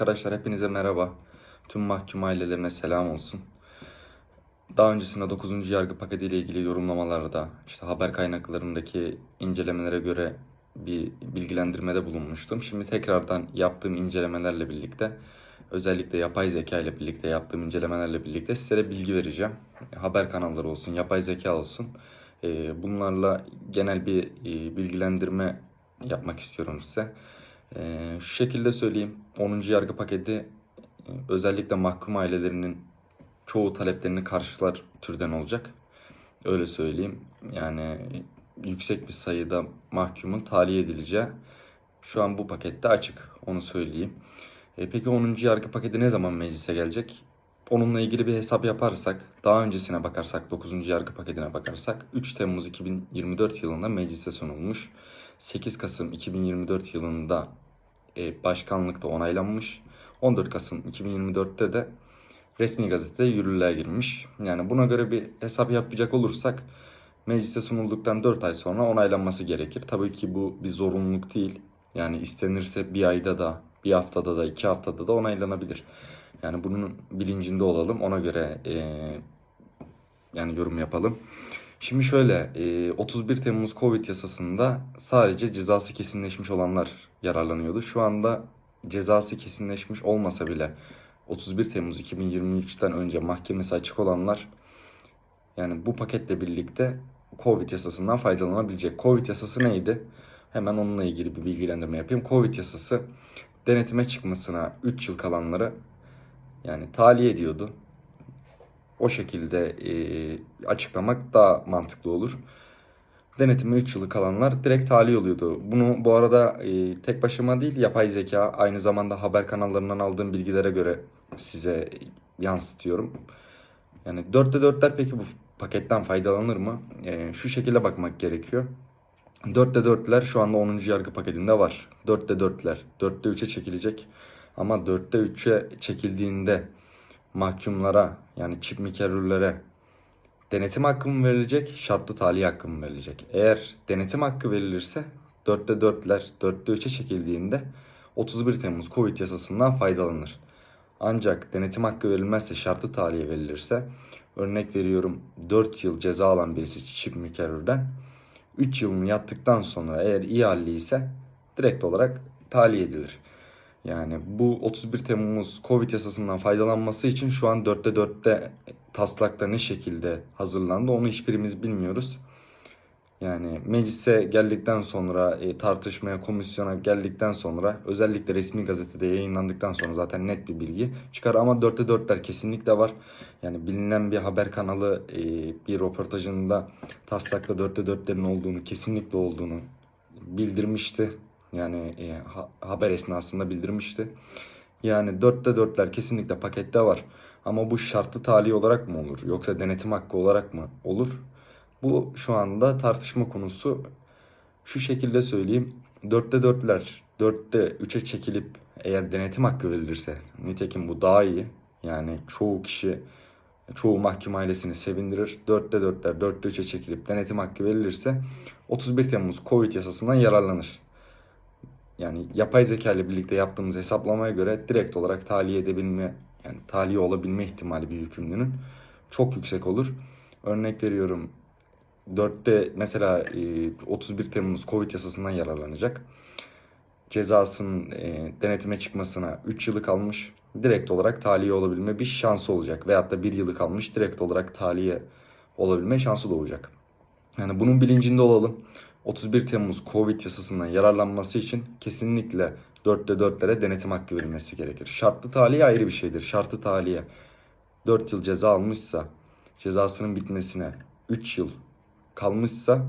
Arkadaşlar hepinize merhaba. Tüm mahkum ailelerine selam olsun. Daha öncesinde 9. yargı paketi ile ilgili yorumlamalarda, işte haber kaynaklarındaki incelemelere göre bir bilgilendirmede bulunmuştum. Şimdi tekrardan yaptığım incelemelerle birlikte, özellikle yapay zeka ile birlikte yaptığım incelemelerle birlikte sizlere bilgi vereceğim. Haber kanalları olsun, yapay zeka olsun. Ee, Bunlarla genel bir e, bilgilendirme yapmak istiyorum size. Ee, şu şekilde söyleyeyim. 10. yargı paketi e, özellikle mahkum ailelerinin çoğu taleplerini karşılar türden olacak. Öyle söyleyeyim. Yani yüksek bir sayıda mahkumun tahliye edileceği şu an bu pakette açık. Onu söyleyeyim. E, peki 10. yargı paketi ne zaman meclise gelecek? Onunla ilgili bir hesap yaparsak, daha öncesine bakarsak, 9. yargı paketine bakarsak 3 Temmuz 2024 yılında meclise sunulmuş. 8 Kasım 2024 yılında e, başkanlıkta onaylanmış. 14 Kasım 2024'te de resmi gazetede yürürlüğe girmiş. Yani buna göre bir hesap yapacak olursak meclise sunulduktan 4 ay sonra onaylanması gerekir. Tabii ki bu bir zorunluluk değil. Yani istenirse bir ayda da, bir haftada da, iki haftada da onaylanabilir. Yani bunun bilincinde olalım. Ona göre e, yani yorum yapalım. Şimdi şöyle, e, 31 Temmuz Covid yasasında sadece cezası kesinleşmiş olanlar yararlanıyordu. Şu anda cezası kesinleşmiş olmasa bile 31 Temmuz 2023'ten önce mahkemesi açık olanlar yani bu paketle birlikte Covid yasasından faydalanabilecek. Covid yasası neydi? Hemen onunla ilgili bir bilgilendirme yapayım. Covid yasası denetime çıkmasına 3 yıl kalanları yani tahliye ediyordu. O şekilde e, açıklamak daha mantıklı olur. Denetime 3 yılı kalanlar direkt tahliye oluyordu. Bunu bu arada e, tek başıma değil yapay zeka aynı zamanda haber kanallarından aldığım bilgilere göre size yansıtıyorum. Yani 4'te 4'ler peki bu paketten faydalanır mı? E, şu şekilde bakmak gerekiyor. 4'te 4'ler şu anda 10. yargı paketinde var. 4'te 4'ler 4'te 3'e çekilecek. Ama 4'te 3'e çekildiğinde mahkumlara yani çift mikerürlere denetim hakkı mı verilecek, şartlı tahliye hakkı mı verilecek? Eğer denetim hakkı verilirse 4'te 4'ler 4'te 3'e çekildiğinde 31 Temmuz Covid yasasından faydalanır. Ancak denetim hakkı verilmezse şartlı tahliye verilirse örnek veriyorum 4 yıl ceza alan birisi çift mikerürden 3 yılını yattıktan sonra eğer iyi halli ise direkt olarak tahliye edilir. Yani bu 31 Temmuz Covid yasasından faydalanması için şu an 4'te 4'te taslakta ne şekilde hazırlandı onu hiçbirimiz bilmiyoruz. Yani meclise geldikten sonra e, tartışmaya, komisyona geldikten sonra özellikle resmi gazetede yayınlandıktan sonra zaten net bir bilgi çıkar. Ama 4'te 4'ler kesinlikle var. Yani bilinen bir haber kanalı e, bir röportajında taslakta 4'te 4'lerin olduğunu, kesinlikle olduğunu bildirmişti. Yani e, ha- haber esnasında bildirmişti. Yani 4'te 4'ler kesinlikle pakette var. Ama bu şartlı tahliye olarak mı olur? Yoksa denetim hakkı olarak mı olur? Bu şu anda tartışma konusu. Şu şekilde söyleyeyim. 4'te 4'ler 4'te 3'e çekilip eğer denetim hakkı verilirse nitekim bu daha iyi. Yani çoğu kişi çoğu mahkum ailesini sevindirir. 4'te 4'ler 4'te 3'e çekilip denetim hakkı verilirse 31 Temmuz Covid yasasından yararlanır. Yani yapay zeka ile birlikte yaptığımız hesaplamaya göre direkt olarak tahliye edebilme yani tahliye olabilme ihtimali bir yükümlünün çok yüksek olur. Örnek veriyorum 4'te mesela e, 31 Temmuz Covid yasasından yararlanacak. Cezasının e, denetime çıkmasına 3 yılı kalmış. Direkt olarak tahliye olabilme bir şansı olacak. Veyahut da 1 yılı kalmış direkt olarak tahliye olabilme şansı doğacak. Yani bunun bilincinde olalım. 31 Temmuz Covid yasasından yararlanması için kesinlikle 4'te 4'lere denetim hakkı verilmesi gerekir. Şartlı tahliye ayrı bir şeydir. Şartlı tahliye 4 yıl ceza almışsa cezasının bitmesine 3 yıl kalmışsa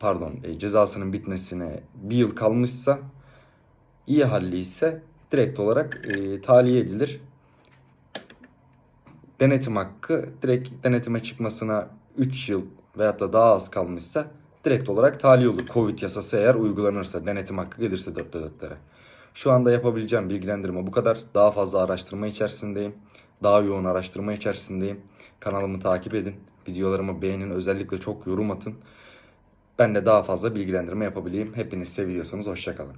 pardon e, cezasının bitmesine 1 yıl kalmışsa iyi halli ise direkt olarak e, tahliye edilir. Denetim hakkı direkt denetime çıkmasına 3 yıl veyahut da daha az kalmışsa direkt olarak tahliye olur. Covid yasası eğer uygulanırsa, denetim hakkı gelirse 4'te 4'lere. Şu anda yapabileceğim bilgilendirme bu kadar. Daha fazla araştırma içerisindeyim. Daha yoğun araştırma içerisindeyim. Kanalımı takip edin. Videolarımı beğenin. Özellikle çok yorum atın. Ben de daha fazla bilgilendirme yapabileyim. Hepiniz seviyorsanız hoşçakalın.